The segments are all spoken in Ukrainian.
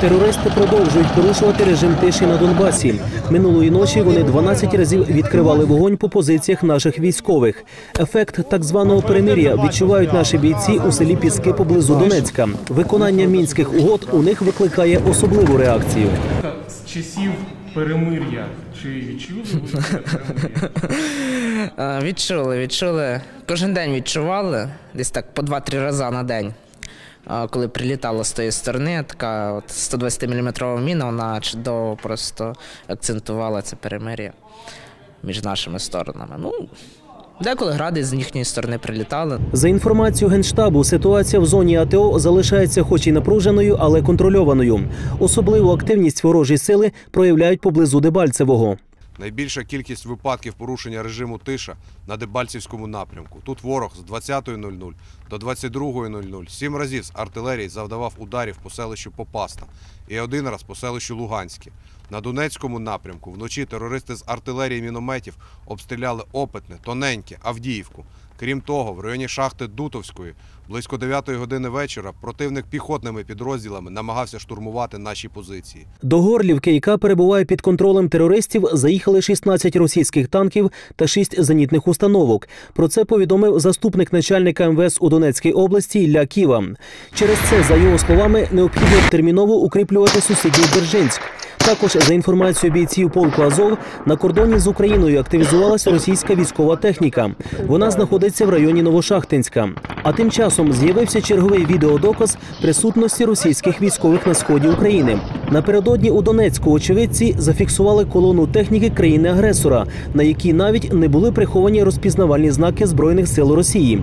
Терористи продовжують порушувати режим тиші на Донбасі. Минулої ночі вони 12 разів відкривали вогонь по позиціях наших військових. Ефект так званого перемир'я відчувають наші бійці у селі Піски поблизу Донецька. Виконання мінських угод у них викликає особливу реакцію. З часів перемир'я чи відчули Відчули, відчули. Кожен день відчували, десь так по 2-3 рази на день. Коли прилітала з тої сторони, така от 120-мм міна, вона чудово просто акцентувала це перемир'я між нашими сторонами. Ну, деколи гради з їхньої сторони прилітали. За інформацією генштабу, ситуація в зоні АТО залишається, хоч і напруженою, але контрольованою. Особливу активність ворожі сили проявляють поблизу Дебальцевого. Найбільша кількість випадків порушення режиму тиша на Дебальцівському напрямку. Тут ворог з 20.00 до 22.00 сім разів з артилерії завдавав ударів по селищу Попасна і один раз по селищу Луганське. На Донецькому напрямку вночі терористи з артилерії мінометів обстріляли Опитне, Тоненьке, Авдіївку. Крім того, в районі шахти Дутовської близько 9 години вечора противник піхотними підрозділами намагався штурмувати наші позиції. До Горлівки, яка перебуває під контролем терористів, заїхали 16 російських танків та 6 зенітних установок. Про це повідомив заступник начальника МВС у Донецькій області Ілля Ківа. Через це, за його словами, необхідно терміново укріплювати сусідній Держинськ. Також за інформацією бійців полку Азов на кордоні з Україною активізувалася російська військова техніка. Вона знаходиться в районі Новошахтинська. А тим часом з'явився черговий відеодоказ присутності російських військових на сході України. Напередодні у Донецьку очевидці зафіксували колону техніки країни-агресора, на якій навіть не були приховані розпізнавальні знаки збройних сил Росії.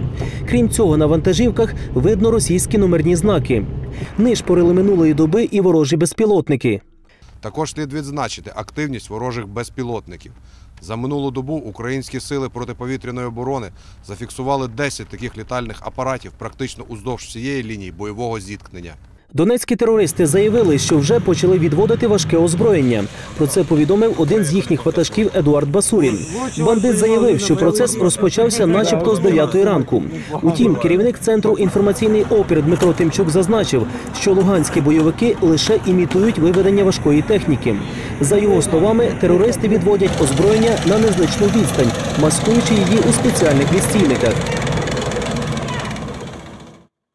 Крім цього, на вантажівках видно російські номерні знаки. Нишпорили минулої доби і ворожі безпілотники. Також слід відзначити активність ворожих безпілотників. За минулу добу українські сили протиповітряної оборони зафіксували 10 таких літальних апаратів практично уздовж всієї лінії бойового зіткнення. Донецькі терористи заявили, що вже почали відводити важке озброєння. Про це повідомив один з їхніх ватажків Едуард Басурін. Бандит заявив, що процес розпочався, начебто, з 9 ранку. Утім, керівник центру інформаційний опір Дмитро Тимчук зазначив, що луганські бойовики лише імітують виведення важкої техніки. За його словами, терористи відводять озброєння на незначну відстань, маскуючи її у спеціальних відстійниках.